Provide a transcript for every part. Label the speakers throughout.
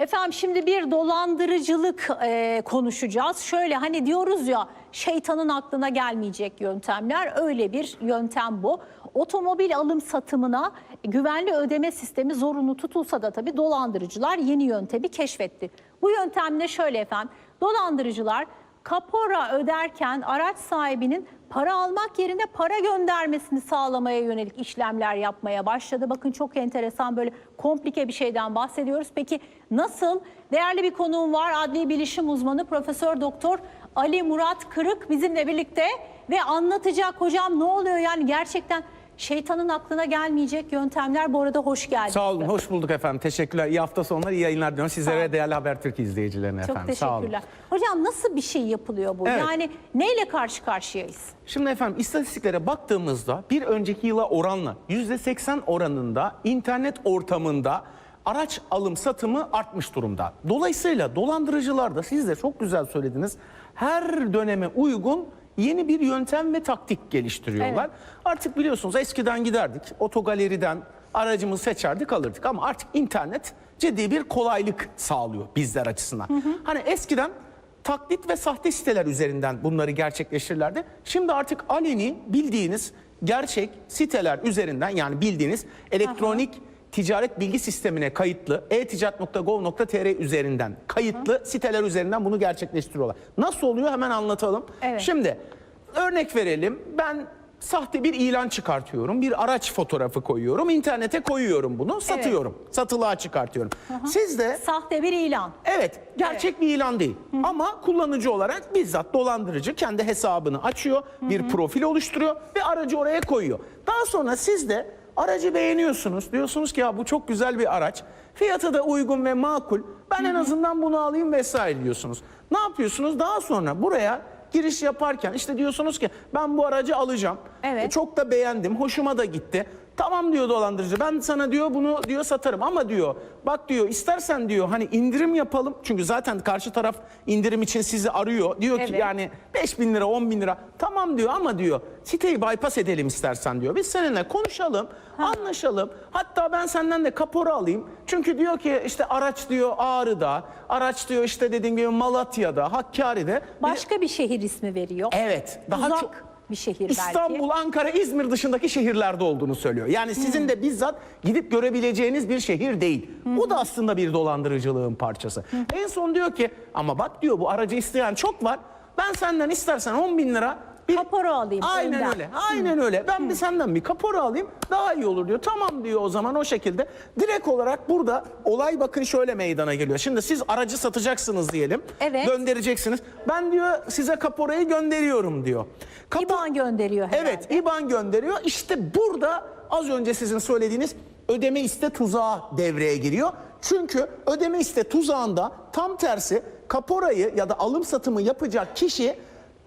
Speaker 1: Efendim şimdi bir dolandırıcılık e, konuşacağız. Şöyle hani diyoruz ya şeytanın aklına gelmeyecek yöntemler öyle bir yöntem bu. Otomobil alım satımına güvenli ödeme sistemi zorunlu tutulsa da tabii dolandırıcılar yeni yöntemi keşfetti. Bu yöntemde şöyle efendim dolandırıcılar kapora öderken araç sahibinin para almak yerine para göndermesini sağlamaya yönelik işlemler yapmaya başladı. Bakın çok enteresan böyle komplike bir şeyden bahsediyoruz. Peki nasıl? Değerli bir konuğum var. Adli bilişim uzmanı Profesör Doktor Ali Murat Kırık bizimle birlikte ve anlatacak hocam ne oluyor yani gerçekten şeytanın aklına gelmeyecek yöntemler. Bu arada hoş geldiniz.
Speaker 2: Sağ olun, hoş bulduk efendim. Teşekkürler. İyi hafta sonları, iyi yayınlar diliyorum sizlere ve değerli Habertürk izleyicilerine
Speaker 1: Çok
Speaker 2: efendim. Sağ olun.
Speaker 1: teşekkürler. Hocam nasıl bir şey yapılıyor bu?
Speaker 2: Evet.
Speaker 1: Yani neyle karşı karşıyayız?
Speaker 2: Şimdi efendim istatistiklere baktığımızda bir önceki yıla oranla %80 oranında internet ortamında araç alım satımı artmış durumda. Dolayısıyla dolandırıcılar da siz de çok güzel söylediniz. Her döneme uygun yeni bir yöntem ve taktik geliştiriyorlar.
Speaker 1: Evet.
Speaker 2: Artık biliyorsunuz eskiden giderdik otogaleriden aracımızı seçerdik alırdık ama artık internet ciddi bir kolaylık sağlıyor bizler açısından. Hani eskiden taklit ve sahte siteler üzerinden bunları gerçekleştirirlerdi. Şimdi artık aleni bildiğiniz gerçek siteler üzerinden yani bildiğiniz elektronik ticaret bilgi sistemine kayıtlı e-ticaret.gov.tr üzerinden kayıtlı siteler üzerinden bunu gerçekleştiriyorlar. Nasıl oluyor hemen anlatalım.
Speaker 1: Evet.
Speaker 2: Şimdi örnek verelim. Ben sahte bir ilan çıkartıyorum. Bir araç fotoğrafı koyuyorum. internete koyuyorum bunu. Satıyorum. Satılığa çıkartıyorum. Siz de
Speaker 1: Sahte bir ilan.
Speaker 2: Evet, gerçek bir ilan değil. Ama kullanıcı olarak bizzat dolandırıcı kendi hesabını açıyor, bir profil oluşturuyor ve aracı oraya koyuyor. Daha sonra siz de aracı beğeniyorsunuz. Diyorsunuz ki ya bu çok güzel bir araç. Fiyatı da uygun ve makul. Ben en azından bunu alayım vesaire diyorsunuz. Ne yapıyorsunuz? Daha sonra buraya giriş yaparken işte diyorsunuz ki ben bu aracı alacağım.
Speaker 1: Evet.
Speaker 2: E, çok da beğendim, hoşuma da gitti. Tamam diyor dolandırıcı. Ben sana diyor bunu diyor satarım ama diyor bak diyor istersen diyor hani indirim yapalım. Çünkü zaten karşı taraf indirim için sizi arıyor. Diyor ki
Speaker 1: Evet.
Speaker 2: yani 5 bin lira 10 bin lira tamam diyor ama diyor siteyi bypass edelim istersen diyor. Biz seninle konuşalım anlaşalım. Hatta ben senden de kapora alayım. Çünkü diyor ki işte araç diyor Ağrı'da araç diyor işte dediğim gibi Malatya'da Hakkari'de.
Speaker 1: Başka bir şehir ismi veriyor.
Speaker 2: Evet daha
Speaker 1: Uzak
Speaker 2: çok
Speaker 1: bir şehir belki.
Speaker 2: İstanbul, Ankara, İzmir dışındaki şehirlerde olduğunu söylüyor. Yani sizin de bizzat gidip görebileceğiniz bir şehir değil. O da aslında bir dolandırıcılığın parçası. En son diyor ki ama bak diyor bu aracı isteyen çok var. Ben senden istersen 10 bin lira bir...
Speaker 1: Kapora alayım
Speaker 2: Aynen
Speaker 1: önden.
Speaker 2: öyle. Aynen öyle. Ben bir senden bir kapora alayım daha iyi olur diyor. Tamam diyor o zaman o şekilde. Direkt olarak burada olay bakın şöyle meydana geliyor. Şimdi siz aracı satacaksınız diyelim.
Speaker 1: Evet.
Speaker 2: Göndereceksiniz. Ben diyor size kaporayı gönderiyorum diyor. Kapo-
Speaker 1: İban gönderiyor herhalde.
Speaker 2: Evet İBAN gönderiyor. İşte burada az önce sizin söylediğiniz ödeme iste tuzağı devreye giriyor. Çünkü ödeme iste tuzağında tam tersi kaporayı ya da alım satımı yapacak kişi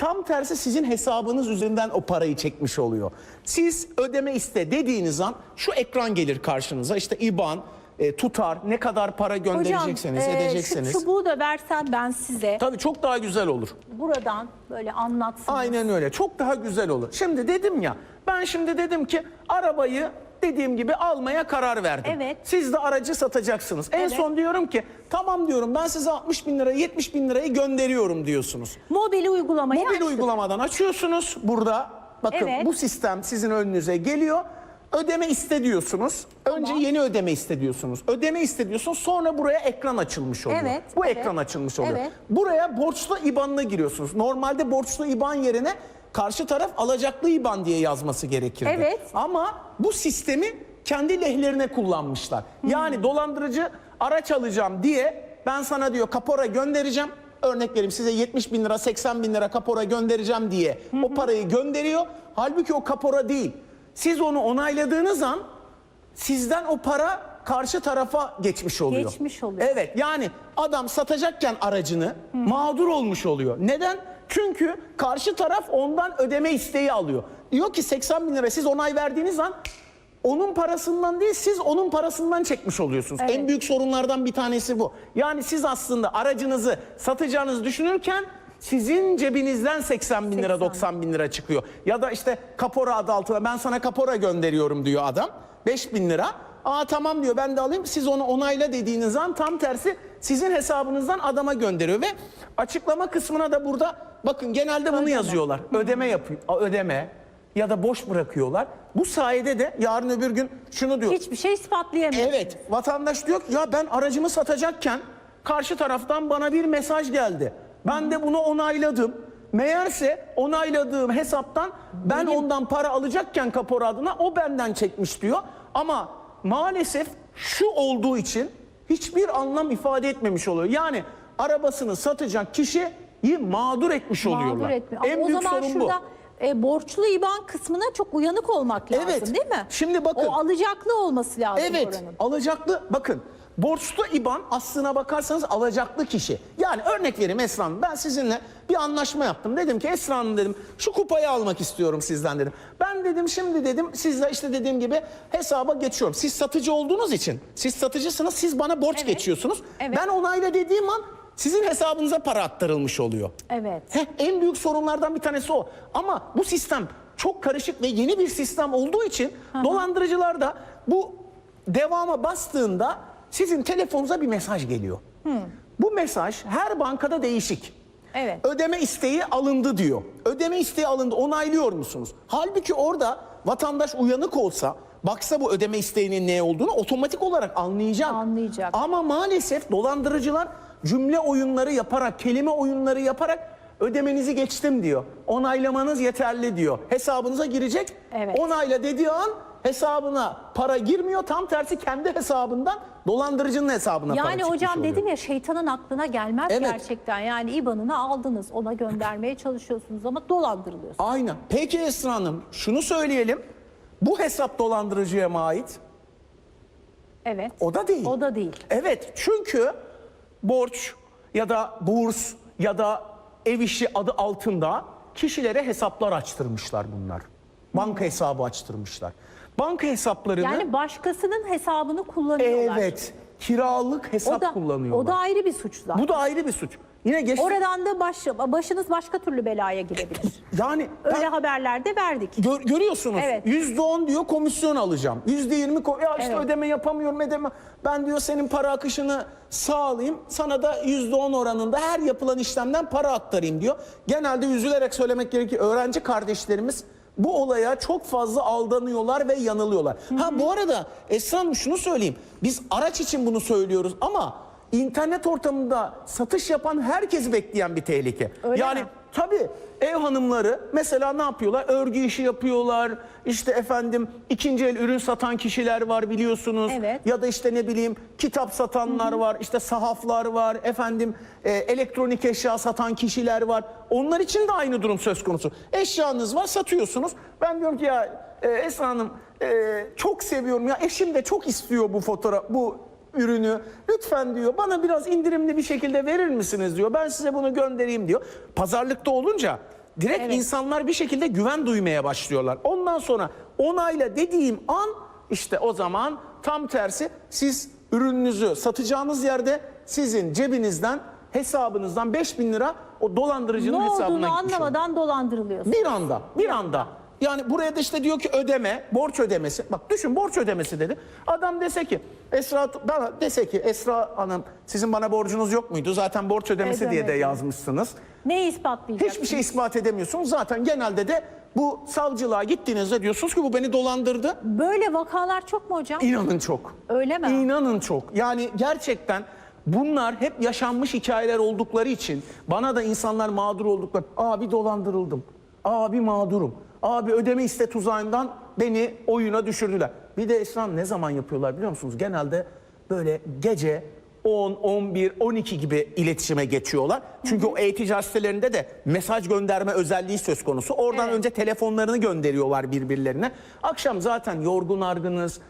Speaker 2: tam tersi sizin hesabınız üzerinden o parayı çekmiş oluyor. Siz ödeme iste dediğiniz an şu ekran gelir karşınıza. İşte İBAN, e, tutar, ne kadar para
Speaker 1: Hocam
Speaker 2: gönderecekseniz,
Speaker 1: e,
Speaker 2: edecekseniz.
Speaker 1: şu çubuğu da versem ben size
Speaker 2: Tabii çok daha güzel olur.
Speaker 1: buradan böyle anlatsın.
Speaker 2: Aynen öyle. Çok daha güzel olur. Şimdi dedim ya ben şimdi dedim ki arabayı dediğim gibi almaya karar verdim.
Speaker 1: Evet.
Speaker 2: Siz de aracı satacaksınız. En
Speaker 1: Evet.
Speaker 2: son diyorum ki tamam diyorum ben size 60 bin lira 70 bin lirayı gönderiyorum diyorsunuz.
Speaker 1: Mobil uygulamayı
Speaker 2: Mobil
Speaker 1: açtık.
Speaker 2: uygulamadan açıyorsunuz burada. Bakın
Speaker 1: Evet.
Speaker 2: bu sistem sizin önünüze geliyor. Ödeme iste diyorsunuz. Önce
Speaker 1: Tamam.
Speaker 2: yeni ödeme iste diyorsunuz. Ödeme iste diyorsunuz. Sonra buraya ekran açılmış oluyor.
Speaker 1: Evet,
Speaker 2: Bu
Speaker 1: evet.
Speaker 2: ekran açılmış oluyor.
Speaker 1: Evet.
Speaker 2: Buraya borçlu IBAN'ına giriyorsunuz. Normalde borçlu IBAN yerine karşı taraf alacaklı IBAN diye yazması gerekirdi.
Speaker 1: Evet.
Speaker 2: Ama bu sistemi kendi lehlerine kullanmışlar. Yani dolandırıcı araç alacağım diye ben sana diyor kapora göndereceğim. Örnek vereyim size 70 bin lira 80 bin lira kapora göndereceğim diye o parayı gönderiyor. Halbuki o kapora değil. Siz onu onayladığınız an sizden o para karşı tarafa geçmiş oluyor.
Speaker 1: Geçmiş oluyor.
Speaker 2: Evet yani adam satacakken aracını mağdur olmuş oluyor. Neden? Çünkü karşı taraf ondan ödeme isteği alıyor. Diyor ki 80 bin lira siz onay verdiğiniz an onun parasından değil siz onun parasından çekmiş oluyorsunuz.
Speaker 1: Evet.
Speaker 2: En büyük sorunlardan bir tanesi bu. Yani siz aslında aracınızı satacağınızı düşünürken sizin cebinizden 80 bin lira
Speaker 1: 80.
Speaker 2: 90 bin lira çıkıyor. Ya da işte kapora adı altına ben sana kapora gönderiyorum diyor adam. 5 bin lira aa tamam diyor ben de alayım siz onu onayla dediğiniz an tam tersi sizin hesabınızdan adama gönderiyor ve açıklama kısmına da burada bakın genelde bunu yazıyorlar. Ödeme yapıyor. Ödeme ya da boş bırakıyorlar. Bu sayede de yarın öbür gün şunu diyor.
Speaker 1: Hiçbir şey ispatlayamıyor.
Speaker 2: Evet vatandaş diyor ki ya ben aracımı satacakken karşı taraftan bana bir mesaj geldi. Ben de bunu onayladım. Meğerse onayladığım hesaptan ben ondan para alacakken kapora adına o benden çekmiş diyor. Ama maalesef şu olduğu için hiçbir anlam ifade etmemiş oluyor. Yani arabasını satacak kişiyi mağdur etmiş oluyorlar.
Speaker 1: Mağdur etmiyor. Ama
Speaker 2: En
Speaker 1: o
Speaker 2: büyük
Speaker 1: zaman
Speaker 2: sorun
Speaker 1: şurada
Speaker 2: bu.
Speaker 1: e, borçlu IBAN kısmına çok uyanık olmak lazım
Speaker 2: Evet.
Speaker 1: değil mi?
Speaker 2: Şimdi bakın.
Speaker 1: O alacaklı olması lazım
Speaker 2: Evet
Speaker 1: oranın.
Speaker 2: alacaklı bakın borçlu IBAN aslına bakarsanız alacaklı kişi. Yani örnek vereyim Esra Hanım ben sizinle bir anlaşma yaptım. Dedim ki Esra Hanım dedim şu kupayı almak istiyorum sizden dedim. Ben dedim şimdi dedim sizle işte dediğim gibi hesaba geçiyorum. Siz satıcı olduğunuz için siz satıcısınız siz bana borç
Speaker 1: Evet.
Speaker 2: geçiyorsunuz.
Speaker 1: Evet.
Speaker 2: Ben onayla dediğim an sizin hesabınıza para aktarılmış oluyor.
Speaker 1: Evet.
Speaker 2: Heh, en büyük sorunlardan bir tanesi o. Ama bu sistem çok karışık ve yeni bir sistem olduğu için dolandırıcılar da bu devama bastığında sizin telefonunuza bir mesaj geliyor. Bu mesaj her bankada değişik.
Speaker 1: Evet.
Speaker 2: Ödeme isteği alındı diyor. Ödeme isteği alındı onaylıyor musunuz? Halbuki orada vatandaş uyanık olsa baksa bu ödeme isteğinin ne olduğunu otomatik olarak anlayacak.
Speaker 1: Anlayacak.
Speaker 2: Ama maalesef dolandırıcılar cümle oyunları yaparak, kelime oyunları yaparak ödemenizi geçtim diyor. Onaylamanız yeterli diyor. Hesabınıza girecek.
Speaker 1: Evet.
Speaker 2: Onayla dediği an hesabına para girmiyor. Tam tersi kendi hesabından dolandırıcının hesabına para
Speaker 1: Yani hocam
Speaker 2: oluyor.
Speaker 1: dedim ya şeytanın aklına gelmez
Speaker 2: Evet.
Speaker 1: gerçekten. Yani IBAN'ını aldınız ona göndermeye çalışıyorsunuz ama dolandırılıyorsunuz.
Speaker 2: Aynen. Peki Esra Hanım şunu söyleyelim. Bu hesap dolandırıcıya mı ait?
Speaker 1: Evet.
Speaker 2: O da değil.
Speaker 1: O da değil.
Speaker 2: Evet çünkü borç ya da burs ya da ev işi adı altında kişilere hesaplar açtırmışlar bunlar. Banka hesabı açtırmışlar. Banka hesaplarını
Speaker 1: Yani başkasının hesabını kullanıyorlar.
Speaker 2: evet kiralık hesap
Speaker 1: O da,
Speaker 2: kullanıyorlar.
Speaker 1: o da ayrı bir suç zaten.
Speaker 2: Bu da ayrı bir suç. Yine geç
Speaker 1: Oradan da baş, başınız başka türlü belaya girebilir.
Speaker 2: yani
Speaker 1: Öyle
Speaker 2: ben-
Speaker 1: haberlerde verdik.
Speaker 2: Gör- görüyorsunuz.
Speaker 1: Evet.
Speaker 2: Yüzde on diyor komisyon alacağım. Yüzde yirmi ya işte
Speaker 1: Evet.
Speaker 2: ödeme yapamıyorum ödeme. Ben diyor senin para akışını sağlayayım. Sana da yüzde on oranında her yapılan işlemden para aktarayım diyor. Genelde üzülerek söylemek gerekir. Öğrenci kardeşlerimiz bu olaya çok fazla aldanıyorlar ve yanılıyorlar. Ha bu arada Esra Hanım şunu söyleyeyim. Biz araç için bunu söylüyoruz ama internet ortamında satış yapan herkesi bekleyen bir tehlike.
Speaker 1: Öyle
Speaker 2: yani
Speaker 1: mi?
Speaker 2: Tabii ev hanımları mesela ne yapıyorlar? Örgü işi yapıyorlar. İşte efendim ikinci el ürün satan kişiler var biliyorsunuz.
Speaker 1: Evet.
Speaker 2: Ya da işte ne bileyim kitap satanlar var. işte sahaflar var. Efendim e, elektronik eşya satan kişiler var. Onlar için de aynı durum söz konusu. Eşyanız var satıyorsunuz. Ben diyorum ki ya e, Esra Hanım e, çok seviyorum ya eşim de çok istiyor bu fotoğraf bu ürünü. Lütfen diyor bana biraz indirimli bir şekilde verir misiniz diyor. Ben size bunu göndereyim diyor. Pazarlıkta olunca direkt
Speaker 1: Evet.
Speaker 2: insanlar bir şekilde güven duymaya başlıyorlar. Ondan sonra onayla dediğim an işte o zaman tam tersi siz ürününüzü satacağınız yerde sizin cebinizden hesabınızdan 5000 lira o
Speaker 1: Ne
Speaker 2: dolandırıcının hesabına
Speaker 1: olduğunu
Speaker 2: gitmiş oluyor.
Speaker 1: anlamadan dolandırılıyorsun.
Speaker 2: Bir anda, bir anda. Yani buraya da işte diyor ki ödeme, borç ödemesi. Bak düşün borç ödemesi dedi. Adam dese ki Esra bana dese ki Esra Hanım sizin bana borcunuz yok muydu? Zaten borç ödemesi diye de yazmışsınız.
Speaker 1: Neyi ispatlayacak?
Speaker 2: Hiçbir şey ispat edemiyorsunuz. Zaten genelde de bu savcılığa gittiğinizde diyorsunuz ki bu beni dolandırdı.
Speaker 1: Böyle vakalar çok mu hocam?
Speaker 2: İnanın çok.
Speaker 1: Öyle mi?
Speaker 2: İnanın çok. Yani gerçekten bunlar hep yaşanmış hikayeler oldukları için bana da insanlar mağdur oldukları. Abi dolandırıldım. Abi mağdurum. Abi ödeme iste tuzağından beni oyuna düşürdüler. Bir de Esra ne zaman yapıyorlar biliyor musunuz? Genelde böyle gece 10, 11, 12 gibi iletişime geçiyorlar. Çünkü o e-ticaret sitelerinde de mesaj gönderme özelliği söz konusu. Oradan
Speaker 1: Evet.
Speaker 2: önce telefonlarını gönderiyorlar birbirlerine. Akşam zaten yorgun argınız,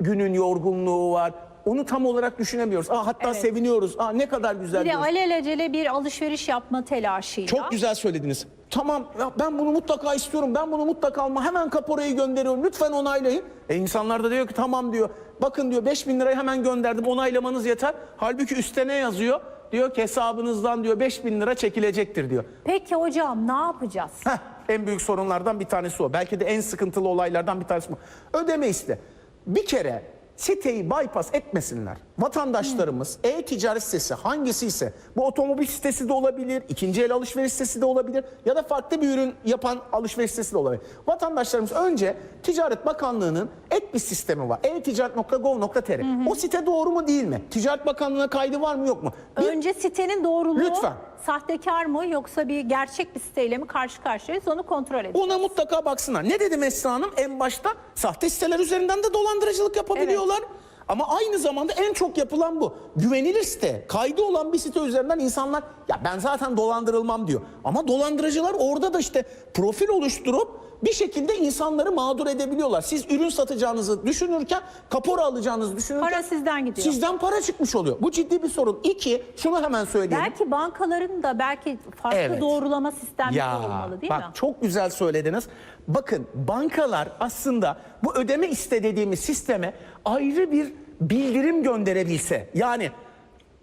Speaker 2: günün yorgunluğu var. Onu tam olarak düşünemiyoruz. Aa, hatta
Speaker 1: Evet.
Speaker 2: seviniyoruz. Aa, ne kadar güzel.
Speaker 1: Bir de
Speaker 2: diyoruz.
Speaker 1: alelacele bir alışveriş yapma telaşıyla.
Speaker 2: Çok güzel söylediniz. Tamam ya ben bunu mutlaka istiyorum. Ben bunu mutlaka alma. Hemen kaporayı gönderiyorum. Lütfen onaylayın. E insanlar da diyor ki tamam diyor. Bakın diyor 5000 lirayı hemen gönderdim. Onaylamanız yeter. Halbuki üstte ne yazıyor? Diyor ki hesabınızdan diyor 5000 lira çekilecektir diyor.
Speaker 1: Peki hocam ne yapacağız?
Speaker 2: Heh, en büyük sorunlardan bir tanesi o. Belki de en sıkıntılı olaylardan bir tanesi bu. Ödeme iste. Bir kere siteyi bypass etmesinler. Vatandaşlarımız e-ticaret sitesi hangisi ise bu otomobil sitesi de olabilir, ikinci el alışveriş sitesi de olabilir ya da farklı bir ürün yapan alışveriş sitesi de olabilir. Vatandaşlarımız önce Ticaret Bakanlığı'nın ek bir sistemi var. e-ticaret.gov.tr. O site doğru mu değil mi? Ticaret Bakanlığı'na kaydı var mı yok mu? Bir-
Speaker 1: Önce sitenin doğruluğu
Speaker 2: Lütfen.
Speaker 1: Sahtekar mı yoksa bir gerçek bir siteyle mi karşı karşıyayız onu kontrol edeceğiz.
Speaker 2: Ona mutlaka baksınlar. Ne dedim Esra Hanım? En başta sahte siteler üzerinden de dolandırıcılık yapabiliyorlar. Ama aynı zamanda en çok yapılan bu. Güvenilir site, kaydı olan bir site üzerinden insanlar ya ben zaten dolandırılmam diyor. Ama dolandırıcılar orada da işte profil oluşturup bir şekilde insanları mağdur edebiliyorlar. Siz ürün satacağınızı düşünürken, kapora alacağınızı düşünürken
Speaker 1: Para sizden gidiyor.
Speaker 2: Sizden para çıkmış oluyor. Bu ciddi bir sorun. İki, şunu hemen söyleyeyim.
Speaker 1: Belki bankaların da belki farklı
Speaker 2: Evet.
Speaker 1: doğrulama sistemleri olmalı değil
Speaker 2: bak,
Speaker 1: mi?
Speaker 2: Çok güzel söylediniz. Bakın bankalar aslında bu ödeme iste dediğimiz sisteme ayrı bir bildirim gönderebilse. Yani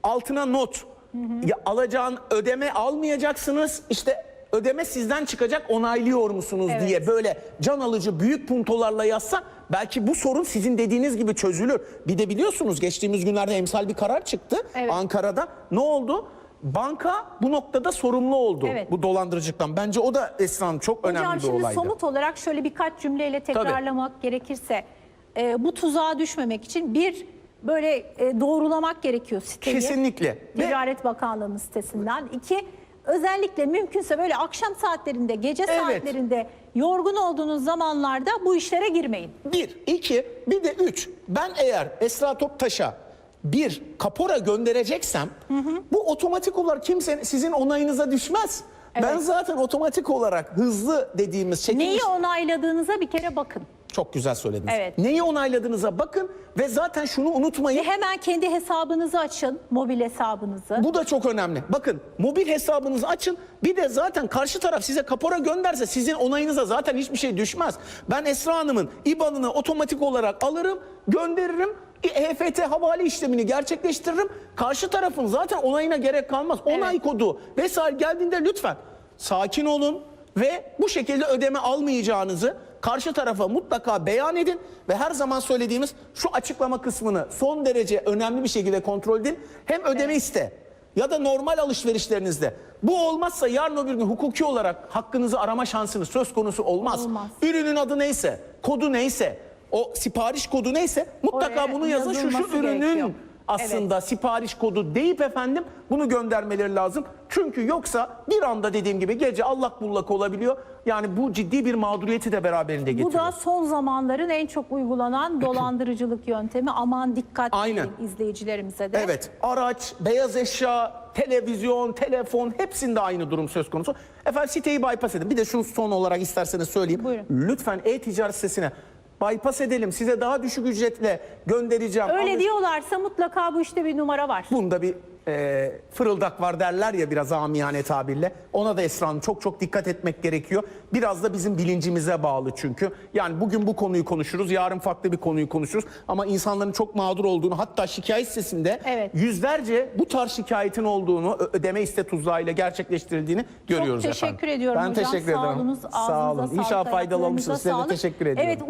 Speaker 2: altına not ya alacağın ödeme almayacaksınız işte ödeme sizden çıkacak onaylıyor musunuz
Speaker 1: Evet.
Speaker 2: diye böyle can alıcı büyük puntolarla yazsa belki bu sorun sizin dediğiniz gibi çözülür. Bir de biliyorsunuz geçtiğimiz günlerde emsal bir karar çıktı
Speaker 1: Evet.
Speaker 2: Ankara'da. Ne oldu? Banka bu noktada sorumlu oldu
Speaker 1: Evet.
Speaker 2: bu dolandırıcılıktan. Bence o da Esra Hanım çok önemli
Speaker 1: Hocam
Speaker 2: bir
Speaker 1: şimdi
Speaker 2: olaydı.
Speaker 1: somut olarak şöyle birkaç cümleyle tekrarlamak gerekirse e, bu tuzağa düşmemek için bir böyle e, doğrulamak gerekiyor siteyi.
Speaker 2: Kesinlikle. Ve
Speaker 1: Ticaret Bakanlığı'nın sitesinden. İki özellikle mümkünse böyle akşam saatlerinde, gece
Speaker 2: Evet.
Speaker 1: saatlerinde yorgun olduğunuz zamanlarda bu işlere girmeyin.
Speaker 2: bir, iki, bir de üç. Ben eğer Esra Toptaş'a bir kapora göndereceksem bu otomatik olarak kimsenin sizin onayınıza düşmez. Ben
Speaker 1: Evet.
Speaker 2: zaten otomatik olarak hızlı dediğimiz çekilmiş...
Speaker 1: Neyi onayladığınıza bir kere bakın.
Speaker 2: Çok güzel söylediniz.
Speaker 1: Evet.
Speaker 2: Neyi onayladığınıza bakın ve zaten şunu unutmayın.
Speaker 1: Ve hemen kendi hesabınızı açın, mobil hesabınızı.
Speaker 2: Bu da çok önemli. Bakın mobil hesabınızı açın. Bir de zaten karşı taraf size kapora gönderse sizin onayınıza zaten hiçbir şey düşmez. Ben Esra Hanım'ın IBAN'ını otomatik olarak alırım, gönderirim. EFT havale işlemini gerçekleştiririm. Karşı tarafın zaten onayına gerek kalmaz. Onay kodu vesaire geldiğinde lütfen sakin olun ve bu şekilde ödeme almayacağınızı karşı tarafa mutlaka beyan edin ve her zaman söylediğimiz şu açıklama kısmını son derece önemli bir şekilde kontrol edin. Hem ödeme iste ya da normal alışverişlerinizde. Bu olmazsa yarın öbür gün hukuki olarak hakkınızı arama şansınız söz konusu olmaz.
Speaker 1: Olmaz.
Speaker 2: Ürünün adı neyse, kodu neyse, o sipariş kodu neyse mutlaka
Speaker 1: Oraya
Speaker 2: bunu yazın. Şu şu ürünün
Speaker 1: gerekiyor.
Speaker 2: aslında sipariş kodu deyip efendim bunu göndermeleri lazım. Çünkü yoksa bir anda dediğim gibi gece allak bullak olabiliyor. Yani bu ciddi bir mağduriyeti de beraberinde getiriyor.
Speaker 1: Bu da son zamanların en çok uygulanan dolandırıcılık yöntemi. Aman dikkat
Speaker 2: Aynen.
Speaker 1: izleyicilerimize de.
Speaker 2: Evet araç, beyaz eşya, televizyon, telefon hepsinde aynı durum söz konusu. Efendim siteyi bypass edin. Bir de şunu son olarak isterseniz söyleyeyim.
Speaker 1: Buyurun.
Speaker 2: Lütfen e-ticaret sitesine bypass edelim. Size daha düşük ücretle göndereceğim.
Speaker 1: Öyle
Speaker 2: Alış-
Speaker 1: diyorlarsa mutlaka bu işte bir numara var.
Speaker 2: Bunda bir e, fırıldak var derler ya biraz amiyane tabirle. Ona da Esra Hanım çok çok dikkat etmek gerekiyor. Biraz da bizim bilincimize bağlı çünkü. Yani bugün bu konuyu konuşuruz, yarın farklı bir konuyu konuşuruz. Ama insanların çok mağdur olduğunu hatta şikayet sitesinde
Speaker 1: Evet.
Speaker 2: yüzlerce bu tarz şikayetin olduğunu, ö- ödeme iste tuzağıyla gerçekleştirildiğini görüyoruz
Speaker 1: Çok teşekkür
Speaker 2: efendim.
Speaker 1: ediyorum
Speaker 2: ben
Speaker 1: hocam.
Speaker 2: teşekkür
Speaker 1: Sağ
Speaker 2: ederim.
Speaker 1: olunuz.
Speaker 2: Sağ
Speaker 1: Ağzınıza
Speaker 2: olun.
Speaker 1: sağlık,
Speaker 2: İnşallah faydalı
Speaker 1: ayaklarınıza
Speaker 2: olmuşsunuz. Size de
Speaker 1: sağlık.
Speaker 2: teşekkür ediyorum.
Speaker 1: Evet,